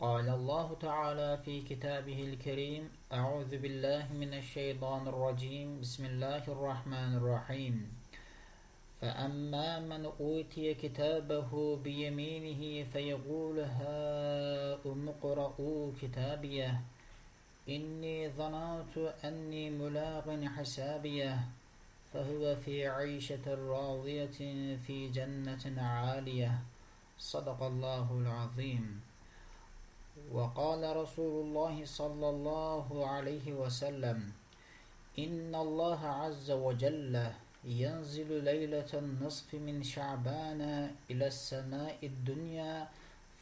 قال الله تعالى في كتابه الكريم أعوذ بالله من الشيطان الرجيم. بسم الله الرحمن الرحيم. فأما من أوتي كتابه بيمينه فيقول هاؤم اقرءوا كتابيه. إني ظننت أني ملاق حسابيه. فهو في عيشة راضية في جنة عالية. صدق الله العظيم. وقال رسول الله صلى الله عليه وسلم إن الله عز وجل ينزل ليلة النصف من شعبان إلى السماء الدنيا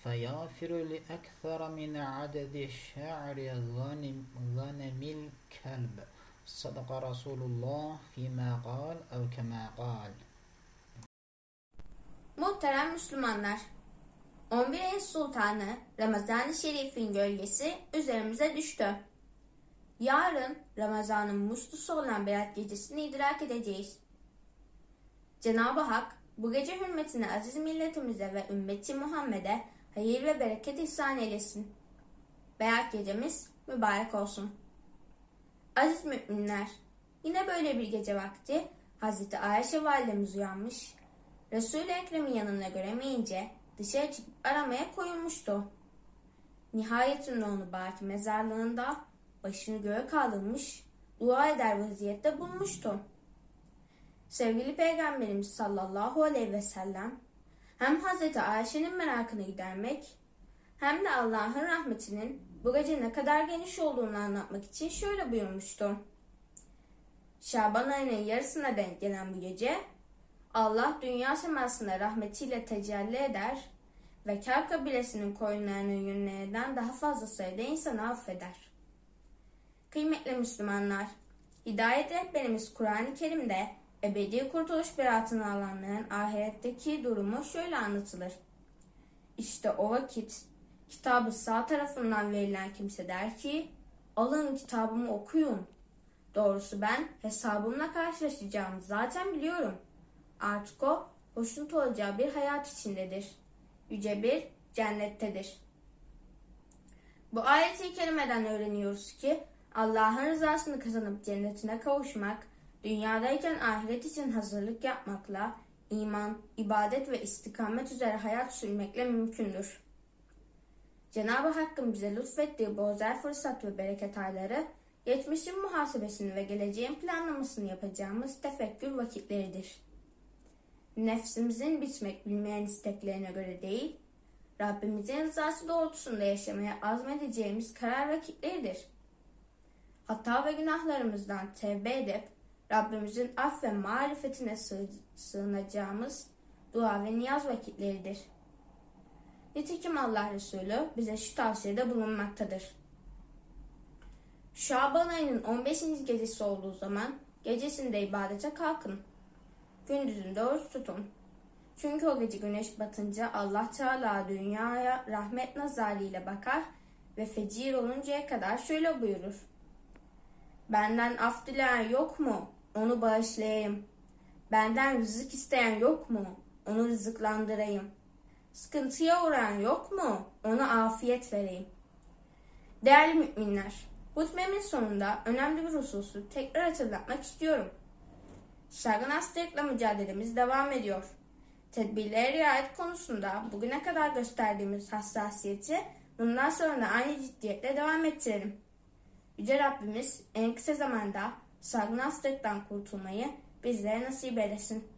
فيغفر لأكثر من عدد الشعر غنم, غنم الكلب صدق رسول الله فيما قال أو كما قال Muhterem Müslümanlar, 11 ayın sultanı Ramazan-ı Şerif'in gölgesi üzerimize düştü. Yarın Ramazan'ın muştusu olan Berat gecesini idrak edeceğiz. Cenab-ı Hak bu gece hürmetine aziz milletimize ve ümmeti Muhammed'e hayır ve bereket ihsan eylesin. Berat gecemiz mübarek olsun. Aziz müminler, yine böyle bir gece vakti Hazreti Ayşe validemiz uyanmış, Resul-i Ekrem'in yanına göremeyince dışarı çıkıp aramaya koyulmuştu. Nihayetinde onu Baki mezarlığında başını göğe kaldırmış, dua eder vaziyette bulmuştu. Sevgili Peygamberimiz sallallahu aleyhi ve sellem hem Hazreti Ayşe'nin merakını gidermek hem de Allah'ın rahmetinin bu gece ne kadar geniş olduğunu anlatmak için şöyle buyurmuştu. Şaban ayının yarısına denk gelen bu gece Allah dünya semasında rahmetiyle tecelli eder ve kar kabilesinin koyunlarının yünlerinden daha fazla sayıda insanı affeder. Kıymetli Müslümanlar, hidayet rehberimiz Kur'an-ı Kerim'de ebedi kurtuluş beratını alanların ahiretteki durumu şöyle anlatılır. İşte o vakit kitabı sağ tarafından verilen kimse der ki, alın kitabımı okuyun. Doğrusu ben hesabımla karşılaşacağımı zaten biliyorum. Artık o hoşnut olacağı bir hayat içindedir. Yüce bir cennettedir. Bu ayeti kerimeden öğreniyoruz ki Allah'ın rızasını kazanıp cennetine kavuşmak, dünyadayken ahiret için hazırlık yapmakla, iman, ibadet ve istikamet üzere hayat sürmekle mümkündür. Cenab-ı Hakk'ın bize lütfettiği bu özel fırsat ve bereket ayları, geçmişin muhasebesini ve geleceğin planlamasını yapacağımız tefekkür vakitleridir. Nefsimizin bitmek bilmeyen isteklerine göre değil, Rabbimizin rızası doğrultusunda yaşamaya azmedeceğimiz karar vakitleridir. Hata ve günahlarımızdan tevbe edip Rabbimizin aff ve marifetine sığınacağımız dua ve niyaz vakitleridir. Nitekim Allah Resulü bize şu tavsiyede bulunmaktadır. Şaban ayının 15. gecesi olduğu zaman gecesinde ibadete kalkın. Gündüzünde oruç tutun. Çünkü o gece güneş batınca Allah Teala dünyaya rahmet nazarıyla bakar ve fecir oluncaya kadar şöyle buyurur. Benden af dileyen yok mu? Onu bağışlayayım. Benden rızık isteyen yok mu? Onu rızıklandırayım. Sıkıntıya uğrayan yok mu? Ona afiyet vereyim. Değerli müminler, hutbemin sonunda önemli bir hususu tekrar hatırlatmak istiyorum. Salgın hastalıkla mücadelemiz devam ediyor. Tedbirlere riayet konusunda bugüne kadar gösterdiğimiz hassasiyeti bundan sonra da aynı ciddiyetle devam ettirelim. Yüce Rabbimiz en kısa zamanda salgın hastalıktan kurtulmayı bizlere nasip eylesin.